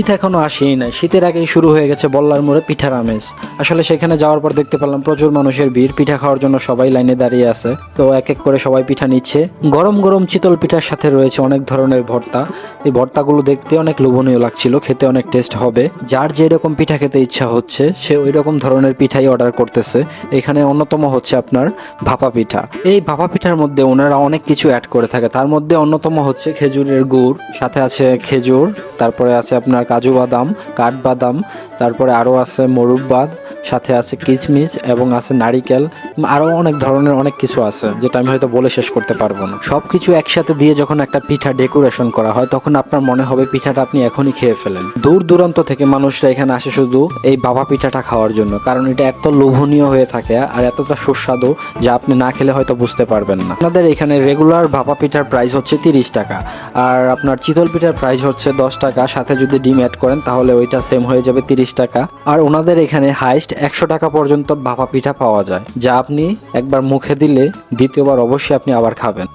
শীত এখনও আসেই নাই। শীতের আগেই শুরু হয়ে গেছে বল্লার মোড়ে পিঠার আমেজ। আসলে সেখানে যাওয়ার পর দেখতে পেলাম প্রচুর মানুষের ভিড়। পিঠা খাওয়ার জন্য সবাই লাইনে দাঁড়িয়ে আছে। তো এক এক করে সবাই পিঠা নিচ্ছে। গরম গরম চিতল পিঠার সাথে রয়েছে অনেক ধরনের ভর্তা। এই ভর্তাগুলো দেখতে অনেক লোভনীয় লাগছিল, খেতে অনেক টেস্ট হবে। যার যে রকম পিঠা খেতে ইচ্ছা হচ্ছে, সে ওই রকম ধরনের পিঠাই অর্ডার করতেছে। এখানে অন্যতম হচ্ছে আপনার ভাপা পিঠা। এই ভাপা পিঠার মধ্যে ওনারা অনেক কিছু অ্যাড করে থাকে। তার মধ্যে অন্যতম হচ্ছে খেজুরের গুড়, সাথে আছে খেজুর তারপরে আছে আপনার কাজু বাদাম কাঠবাদাম তারপরে আরও আছে মরুব্বাদ সাথে আছে কিচমিচ এবং আছে নারিকেল আরও অনেক ধরনের অনেক কিছু আছে, যেটা আমি হয়তো বলে শেষ করতে পারব না। সব কিছু একসাথে দিয়ে যখন একটা পিঠা ডেকোরেশন করা হয়, তখন আপনার মনে হবে পিঠাটা আপনি এখনই খেয়ে ফেলেন। দূর দূরান্ত থেকে মানুষরা এখানে আসে শুধু এই বাবা পিঠাটা খাওয়ার জন্য, কারণ এটা এত লোভনীয় হয়ে থাকে আর এতটা সুস্বাদু যা আপনি না খেলে হয়তো বুঝতে পারবেন না। আপনাদের এখানে রেগুলার ভাপা পিঠার প্রাইস হচ্ছে তিরিশ টাকা, আর আপনার চিতল পিঠার প্রাইস হচ্ছে দশ টাকা, সাথে যদি ডিম অ্যাড করেন, তাহলে ওইটা সেম হয়ে যাবে তিরিশ টাকা। আর ওনাদের এখানে হাইস্ট একশো টাকা পর্যন্ত ভাপা পিঠা পাওয়া যায়, যা আপনি একবার মুখে দিলে দ্বিতীয়বার অবশ্যই আপনি আবার খাবেন।